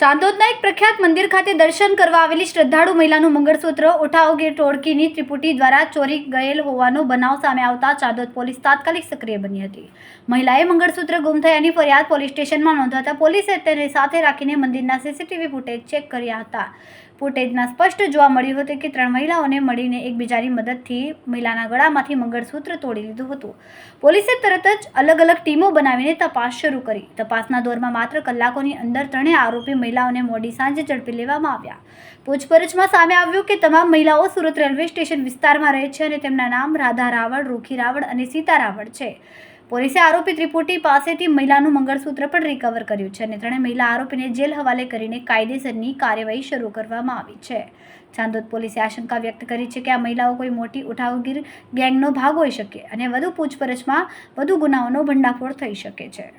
ચાંદોદના એક પ્રખ્યાત મંદિર ખાતે દર્શન કરવા આવેલી શ્રદ્ધાળુ મહિલાનું મંગળસૂત્ર, ઉઠાવગે ટોળકીની ત્રિપુટી દ્વારા ચોરી ગયેલ હોવાનો બનાવ સામે આવતા ચાંદોદ પોલીસ તાત્કાલિક સક્રિય બની હતી. મહિલાએ મંગળસૂત્ર ગુમ થયાની ફરિયાદ પોલીસ સ્ટેશનમાં નોંધાતા પોલીસે તેને સાથે રાખીને મંદિરના સીસીટીવી ફૂટેજ ચેક કર્યા હતા. ફૂટેજમાં સ્પષ્ટ જોવા મળ્યું હતું કે ત્રણ મહિલાઓને મળીને એકબીજાની મદદથી મહિલાના ગળામાંથી મંગળસૂત્ર તોડી લીધું હતું. પોલીસે તરત જ અલગ અલગ ટીમો બનાવીને તપાસ શરૂ કરી. તપાસના દોરમાં માત્ર કલાકોની અંદર ત્રણેય આરોપી મહિલાઓને મોડી સાંજે ઝડપી લેવામાં આવ્યા. પૂછપરછમાં સામે આવ્યું કે તમામ મહિલાઓ સુરત રેલવે સ્ટેશન વિસ્તારમાં રહે છે અને તેમના નામ રાધા રાવળ, રૂખી રાવળ અને સીતા રાવળ છે. પોલીસે આરોપી ત્રિપુટી પાસેથી મહિલાનું મંગળસૂત્ર પણ રિકવર કર્યું છે અને ત્રણે મહિલા આરોપીને જેલ હવાલે કરીને કાયદેસરની કાર્યવાહી શરૂ કરવામાં આવી છે. ચાંદોદ પોલીસે આશંકા વ્યક્ત કરી છે કે આ મહિલાઓ કોઈ મોટી ઉઠાવગીર ગેંગનો ભાગ હોઈ શકે અને વધુ પૂછપરછમાં વધુ ગુનાઓનો ભંડાફોડ થઈ શકે છે.